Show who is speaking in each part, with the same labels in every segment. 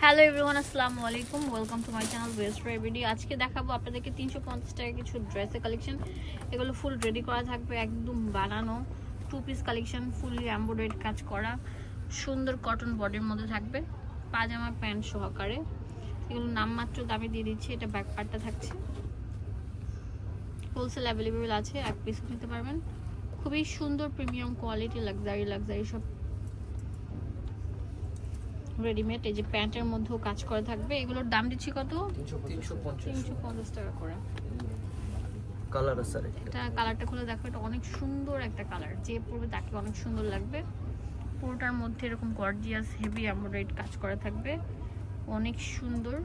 Speaker 1: Hello everyone আসসালামু আলাইকুম welcome to my channel ওয়েস্ট রেভিডি আজকে দেখাবো আপনাদেরকে তিনশো পঞ্চাশ টাকা কিছু ড্রেসের কালেকশন এগুলো ফুল রেডি করা থাকবে, একদম বানানো। Two piece collection fully embroidered কাজ করা। সুন্দর কটন বডির মধ্যে থাকবে। পাজামা প্যান্ট সহকারে। এগুলো নামমাত্র দামে দিয়ে দিচ্ছি, এটা ব্যাক পার্টটা থাকছে। হোলসেল অ্যাভেলেবেল আছে, এক পিস নিতে পারবেন। খুবই সুন্দর প্রিমিয়াম কোয়ালিটি লাক্সারি লাক্সারি সব রেডিমেড এই যে প্যান্টের মধ্যেও কাজ করা থাকবে। এগুলোর দাম দিচ্ছি কত?
Speaker 2: তিনশো পঞ্চাশ।
Speaker 1: টাকা করে।
Speaker 2: কালার আছে
Speaker 1: এটা কালারটা খুলে দেখো এটা অনেক সুন্দর একটা কালার যে পরবে তাকে অনেক সুন্দর লাগবে। পুরোটার মধ্যে এরকম গর্জিয়াস হেভি এমব্রয়েড কাজ করা থাকবে। অনেক সুন্দর।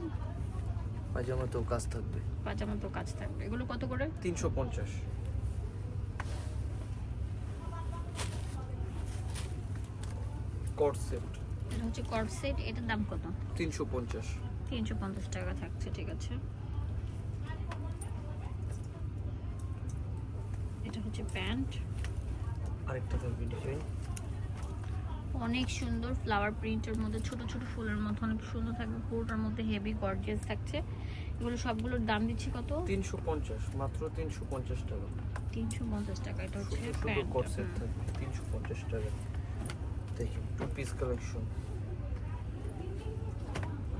Speaker 2: পাজামাতেও কাজ থাকবে।
Speaker 1: পাজামা তো কাজ থাকবে। এগুলো কত করে?
Speaker 2: তিনশো পঞ্চাশ। সেট
Speaker 1: এটা হচ্ছে কর্ড সেট এটার দাম কত?
Speaker 2: তিনশো পঞ্চাশ।
Speaker 1: তিনশো পঞ্চাশ টাকা থাকছে ঠিক আছে। এটা হচ্ছে প্যান্ট।
Speaker 2: আরেকটা থাকবে ডিজাইন
Speaker 1: অনেক সুন্দর ফ্লাওয়ার প্রিন্টের মধ্যে ছোট ছোট ফুলের মধ্যে অনেক সুন্দর থাকবে পুরোটার মধ্যে হেভি গর্জিয়াস থাকছে। এগুলো সবগুলোর দাম দিচ্ছি কত?
Speaker 2: তিনশো পঞ্চাশ মাত্র তিনশো পঞ্চাশ টাকা।
Speaker 1: তিনশো পঞ্চাশ টাকা এটা হচ্ছে প্যান্ট।
Speaker 2: কট সেট থাকবে তিনশো পঞ্চাশ টাকা। দেখি টু পিস কালেকশন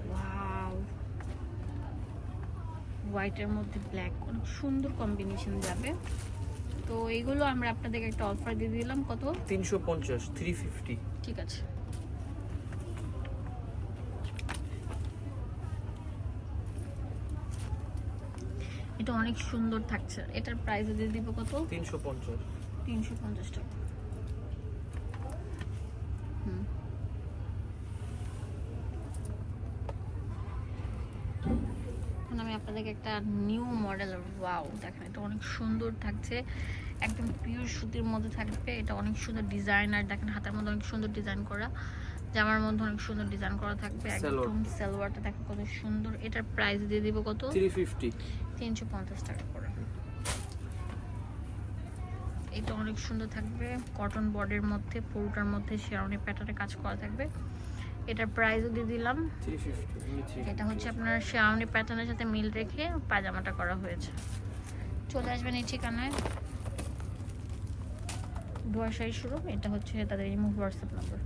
Speaker 1: ওয়াও হোয়াইটের মধ্যে ব্ল্যাক অনেক সুন্দর কম্বিনেশন যাবে। তো এগুলো আমরা আপনাদেরকে একটা অফার দিয়ে দিলাম। কত?
Speaker 2: তিনশো পঞ্চাশ থ্রি ফিফটি
Speaker 1: ঠিক আছে। এটা অনেক সুন্দর থাকছে। এটার প্রাইস দিয়ে দিব কত?
Speaker 2: তিনশো পঞ্চাশ।
Speaker 1: তিনশো পঞ্চাশ টাকা। আমি আপনাদেরকে একটা নিউ মডেল ওয়াও দেখেন এটা অনেক সুন্দর থাকছে। একদম পিওর সুতির মধ্যে থাকবে। এটা অনেক সুন্দর ডিজাইনার দেখেন হাতের মধ্যে অনেক সুন্দর ডিজাইন করা। জামার মধ্যে অনেক সুন্দর ডিজাইন করা থাকবে। একদম সালোয়ারটা দেখেন কত সুন্দর। এটার প্রাইস দিয়ে দিব কত?
Speaker 2: থ্রি ফিফটি
Speaker 1: তিনশো পঞ্চাশ টাকা করে। এটা অনেক সুন্দর থাকবে। কটন বডির মধ্যে পুরোটার মধ্যে শেরওয়ানি প্যাটার্নে কাজ করা থাকবে। এটার প্রাইসও দিয়ে দিলাম। এটা হচ্ছে আপনার শাওনি প্যাটার্নের সাথে মিল রেখে পাজামাটা করা হয়েছে। চলে আসবেন এই ঠিকানায়। ডুয়াশাই শুরু এটা হচ্ছে তাদের ইমো হোয়াটসঅ্যাপ নাম্বার